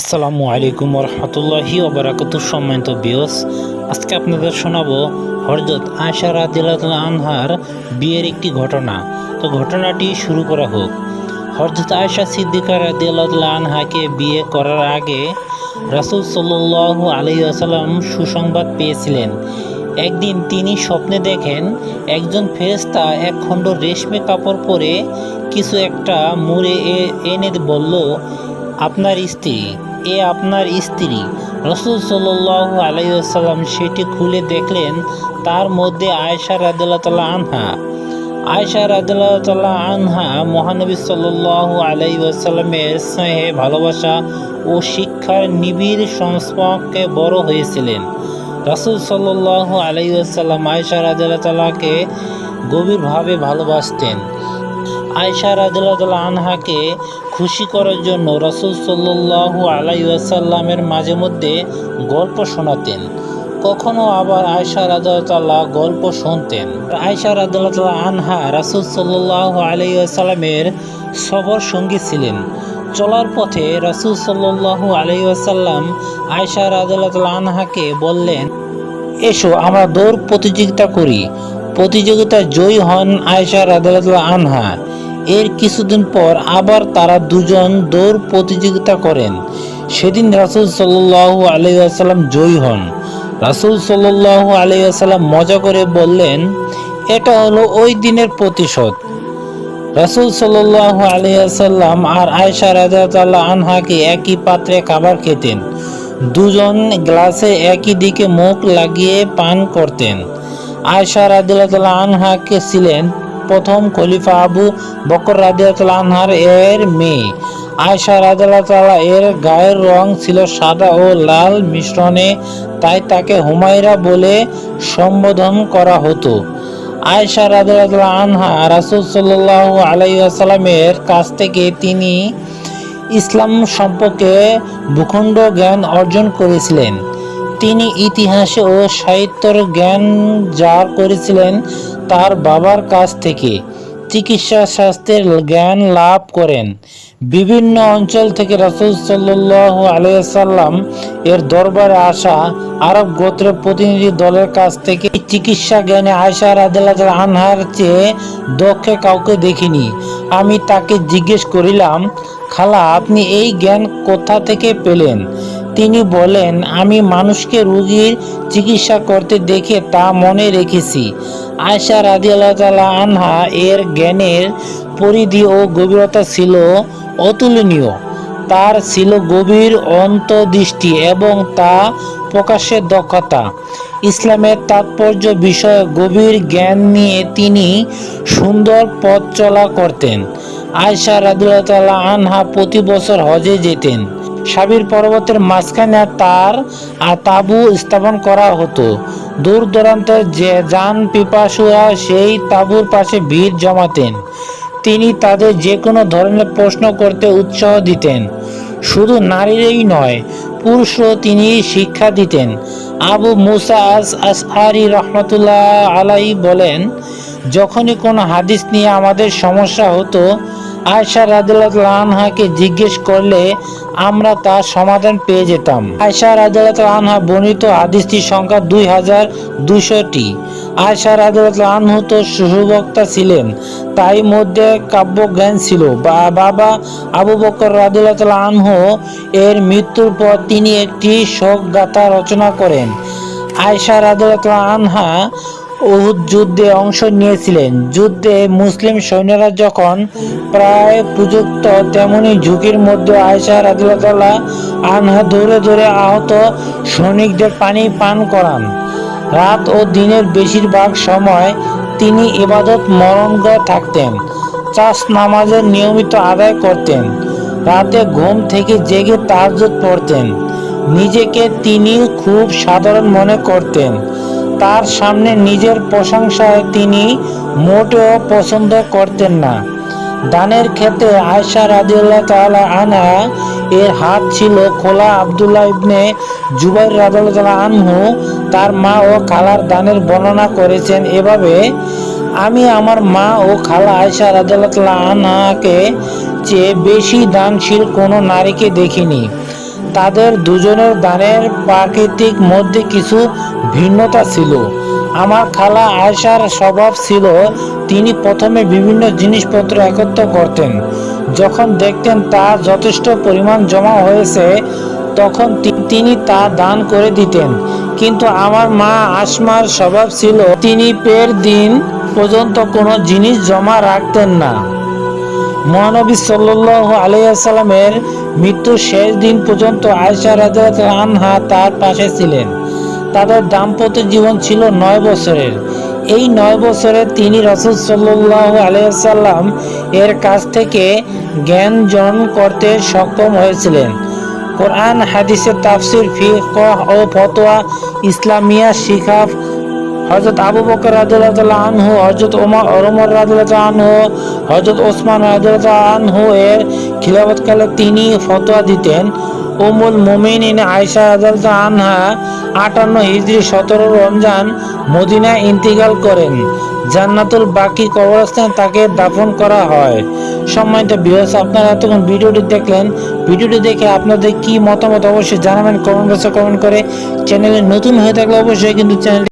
আসসালামু আলাইকুম রহমতুল্লাহি ওবরাকাত সম্মানিত বিয়স আজকে আপনাদের শোনাবো হরজত আয়সা রাদিল্লাহ আনহার বিয়ের একটি ঘটনা। তো ঘটনাটি শুরু করা হোক। হরজত আয়সা সিদ্দিকা রাদিল্লাহ আনহাকে বিয়ে করার আগে রাসুল সাল্লাহ আলী আসাল্লাম সুসংবাদ পেয়েছিলেন। একদিন তিনি স্বপ্নে দেখেন একজন ফেরেস্তা এক খণ্ড রেশমে কাপড় পরে কিছু একটা মুড়ে এনে বলল আপনার স্ত্রী, এ আপনার স্ত্রী। রসুল সাল্লাহ আলাইসাল্লাম সেটি খুলে দেখলেন, তার মধ্যে আয়সা রাদিল্লাহ আনহা। আয়সা রাদিল্লাহ আনহা মহানবী সাল্লাহ আলাইসাল্লামের স্নেহে, ভালোবাসা ও শিক্ষার নিবিড় সংস্পর্কে বড় হয়েছিলেন। রাসুল সাল্লাহ আলাইসাল্লাম আয়সা রাদিল্লাহ তাল্লাহকে গভীরভাবে ভালোবাসতেন। আয়সা রাদিল্লাহ আনহাকে খুশি করার জন্য রসুল সাল্লাহ আলাইসাল্লামের মাঝে মধ্যে গল্প শোনাতেন। কখনো আবার আয়সা রাদিল্লাহ গল্প শুনতেন। আয়সা রাদিল্লাহ আনহা রাসুল সাল্লাহ আলাইসাল্লামের সবর সঙ্গী ছিলেন। চলার পথে রাসুল সাল্লাহ আলাইসাল্লাম আয়সা রাদিল্লাহ আনহাকে বললেন, এসো, আমরা দৌড় প্রতিযোগিতা করি। প্রতিযোগিতায় জয়ী হন আয়সা রাদিল্লাহ আনহা। এর কিছুদিন পর আবার তারা দুজন দৌড় প্রতিযোগিতা করেন। সেদিন রাসুল সাল্লাহ আলাইসাল্লাম জয়ী হন। রাসুল সাল্লাহ আলাইসাল্লাম মজা করে বললেন, এটা হলো ওই দিনের প্রতিশোধ। রাসুল সাল্লাহ আলিয়াল্লাম আর আয়সা রাজাতাল্লাহ আনহাকে একই পাত্রে খাবার খেতেন। দুজন গ্লাসে একই দিকে মুখ লাগিয়ে পান করতেন। আয়সা রাদিল্লাহ আনহাকে ছিলেন প্রথম খলিফা আবু বকর রাদিয়াল্লাহ আনহার এর মেয়ে। আয়সা রাদিয়াল্লাহ এর গায়ের রং ছিল সাদা ও লাল মিশ্রণে, তাই তাকে হুমায়রা বলে সম্বোধন করা হতো। আয়সা রাদিয়াল্লাহু আনহা রাসূল সাল্লাল্লাহু আলাইহি ওয়াসাল্লামের কাছ থেকে তিনি ইসলাম সম্পর্কে ভূখণ্ড জ্ঞান অর্জন করেছিলেন। তিনি ইতিহাসে ও সাহিত্যের জ্ঞান যা করেছিলেন তার বাবার কাছ থেকে চিকিৎসা শাস্ত্রের জ্ঞান লাভ করেন। বিভিন্ন অঞ্চল থেকে রাসূল সাল্লাল্লাহু আলাইসাল্লাম এর দরবারে আসা আরব গোত্রের প্রতিনিধি দলের কাছ থেকে চিকিৎসা জ্ঞানে আয়সা রাদিয়াল্লাহু আনহার চেয়ে দক্ষ কাউকে দেখিনি। আমি তাকে জিজ্ঞেস করিলাম, খালা, আপনি এই জ্ঞান কোথা থেকে পেলেন? তিনি বলেন, আমি মানুষকে রুগীর চিকিৎসা করতে দেখে তা মনে রেখেছি। আয়সা রাদিয়াল্লাহ তাআলা আনহা এর জ্ঞানের পরিধি ও গভীরতা ছিল অতুলনীয়। তার ছিল গভীর অন্তর্দৃষ্টি এবং তা প্রকাশের দক্ষতা। ইসলামের তাৎপর্য বিষয়ে গভীর জ্ঞান নিয়ে তিনি সুন্দর পথ চলা করতেন। আয়সা রাদিয়াল্লাহু আনহা প্রতি বছর হজে যেতেন। সাবির পর্বতের মাঝখানে তার তাবু স্থাপন করা হতো। দূর দূরান্তের যে যান পিপাসুরা সেই তাঁবুর পাশে ভিড় জমাতেন। তিনি তাদের যে কোনো ধরনের প্রশ্ন করতে উৎসাহ দিতেন। শুধু নারীরই নয় পুরুষও তিনি শিক্ষা দিতেন। আবু মুসা আস আসআরি রহমতুল্লাহ আলাই বলেন, যখনই কোনো হাদিস নিয়ে আমাদের সমস্যা হতো আয়সা রাদিল্লাহ আনহাকে জিজ্ঞেস করলে, আমরা তার সমাধান পেয়ে যেতাম। আয়সা রাদিল্লাহ আনহা বর্ণিত হাদিসটির সংখ্যা দুই হাজার দুশোটি আয়সা রাদিল্লাহ আনহু তো সুবক্তা ছিলেন, তাই মধ্যে কাব্যজ্ঞান ছিল। বাবা আবু বকর রাদিল্লাহ আনহু এর মৃত্যুর পর তিনি একটি শোক গাথা রচনা করেন। আয়সা রাদিয়াল্লাহু আনহা উহুদ যুদ্ধে অংশ নিয়েছিলেন। যুদ্ধে মুসলিম সৈন্যরা যখন প্রায় প্রযুক্ত, তেমনি ঝুঁকির মধ্যে আয়সা রাদিয়াল্লাহু আনহা দৌড়ে দৌড়ে আহত সৈনিকদের পানি পান করান। রাত ও দিনের বেশিরভাগ সময় তিনি ইবাদত মরণগ থাকতেন, চাষ নামাজের নিয়মিত আদায় করতেন, রাতে ঘুম থেকে জেগে তাহাজ্জুদ পড়তেন। নিজেকে তিনি খুব সাধারণ মনে করতেন। তার সামনে নিজের প্রশংসায় তিনি মোটেও পছন্দ করতেন না। দানের ক্ষেত্রে আয়সা রাদিউল্লাহ তাআলা আনহা এর হাত ছিল খোলা। আব্দুল্লাহ ইবনে জুবাইর রাদিউল্লাহ তাআলা আনহু তার মা ও খালার দানের বর্ণনা করেছেন এভাবে, আমি আমার মা ও খালা আয়সা রাদিয়াল্লাহু আনহাকে চেয়ে বেশি দানশীল কোনো নারীকে দেখিনি। তাদের দুজনের দানের প্রাকৃতিক মধ্যে কিছু ভিন্নতা ছিল। আমার খালা আয়সার স্বভাব ছিল, তিনি প্রথমে বিভিন্ন জিনিসপত্র একত্র করতেন। যখন দেখতেন তা যথেষ্ট পরিমাণ জমা হয়েছে, তখন তিনি তা দান করে দিতেন। কিন্তু আমার মা আসমার স্বভাব ছিল, তিনি পের দিন পর্যন্ত কোনো জিনিস জমা রাখতেন না। মহানবী সাল্লাহ আলাইসাল্লামের মৃত্যুর শেষ দিন পর্যন্ত আয়সা রাজাত আনহা তার পাশে ছিলেন। তাদের দাম্পত্য জীবন ছিল নয় বছরের। এই নয় বছরে তিনি রসুল সাল্লাহ আলাইসাল্লাম এর কাছ থেকে জ্ঞান জন করতে সক্ষম হয়েছিলেন। কোরআন, হাদিসের তাফসির, ফিকহ ও ফতোয়া ইসলামিয়া শিখাফ হজরত আবু বকর রাদিয়াল্লাহু আনহু হজরত ওমর ওমর রাদিয়াল্লাহু আনহু হজরত ওসমান রাদিয়াল্লাহু আনহু এর খিলাফতকালে তিনি ফতোয়া দিতেন। উমুল মুমিনিন আয়েশা রাদিয়াল্লাহু আনহা আটান্ন হিজরি সতেরো রমজান মদিনা ইন্তিকাল করেন। জান্নাতুল বাকি কবরস্থানে তাকে দাফন করা হয়। সম্মানিত বিহস আপনারা এতক্ষণ ভিডিওটি দেখলেন। ভিডিওটি দেখে আপনাদের কি মতামত অবশ্যই জানাবেন কমেন্ট বক্সে কমেন্ট করে। চ্যানেলে নতুন হয়ে থাকলে অবশ্যই কিন্তু চ্যানেল